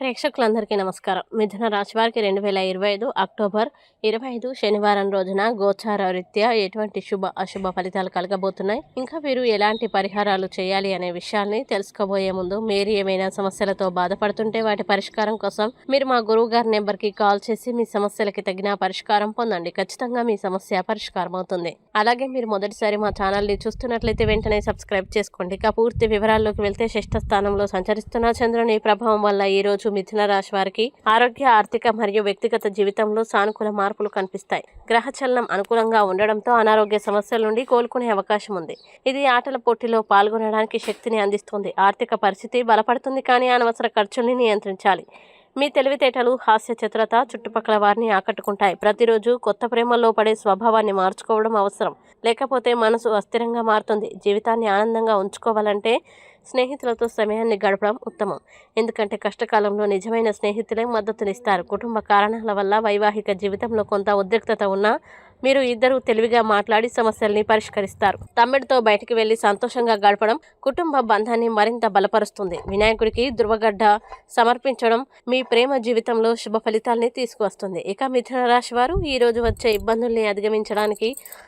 ప్రేక్షకులందరికీ నమస్కారం. మిథున రాశి వారికి రెండు వేల ఇరవై ఐదు అక్టోబర్ ఇరవై ఐదు శనివారం రోజున గోచార రీత్యా ఎటువంటి శుభ అశుభ ఫలితాలు కలగబోతున్నాయి? ఇంకా వీరు ఎలాంటి పరిహారాలు చేయాలి అనే విషయాల్ని తెలుసుకోబోయే ముందు మీరు ఏమైనా సమస్యలతో బాధపడుతుంటే వాటి పరిష్కారం కోసం మీరు మా గురువు గారి నెంబర్కి కాల్ చేసి మీ సమస్యలకి తగిన పరిష్కారం పొందండి. ఖచ్చితంగా మీ సమస్య పరిష్కారం అవుతుంది అలాగే మీరు మొదటిసారి మా ఛానల్ని చూస్తున్నట్లయితే వెంటనే సబ్స్క్రైబ్ చేసుకోండి. ఇక పూర్తి వివరాల్లోకి వెళ్తే షష్ఠ స్థానంలో సంచరిస్తున్న చంద్రుని ప్రభావం వల్ల ఈ రోజు మిథున రాశి వారికి ఆరోగ్య ఆర్థిక మరియు వ్యక్తిగత జీవితంలో సానుకూల మార్పులు కనిపిస్తాయి. గ్రహచలనం అనుకూలంగా ఉండడంతో అనారోగ్య సమస్యల నుండి కోలుకునే అవకాశం ఉంది. ఇది ఆటల పోటీలో పాల్గొనడానికి శక్తిని అందిస్తుంది. ఆర్థిక పరిస్థితి బలపడుతుంది కానీ అనవసర ఖర్చుల్ని నియంత్రించాలి. మీ తెలివితేటలు హాస్య చిత్రత చుట్టుపక్కల వారిని ఆకట్టుకుంటాయి. ప్రతిరోజు కొత్త ప్రేమల్లో పడే స్వభావాన్ని మార్చుకోవడం అవసరం. లేకపోతే మనసు అస్థిరంగా మారుతుంది. జీవితాన్ని ఆనందంగా ఉంచుకోవాలంటే స్నేహితులతో సమయాన్ని గడపడం ఉత్తమం. ఎందుకంటే కష్టకాలంలో నిజమైన స్నేహితులే మద్దతునిస్తారు. కుటుంబ కారణాల వల్ల వైవాహిక జీవితంలో కొంత ఉద్రిక్తత ఉన్నా మీరు ఇద్దరు తెలివిగా మాట్లాడి సమస్యల్ని పరిష్కరిస్తారు. తమ్మిడితో బయటికి వెళ్ళి సంతోషంగా గడపడం కుటుంబ బంధాన్ని మరింత బలపరుస్తుంది. వినాయకుడికి ధృవగడ్డ సమర్పించడం మీ ప్రేమ జీవితంలో శుభ ఫలితాల్ని తీసుకువస్తుంది. ఇక మిథున రాశి వారు ఈ రోజు వచ్చే ఇబ్బందుల్ని అధిగమించడానికి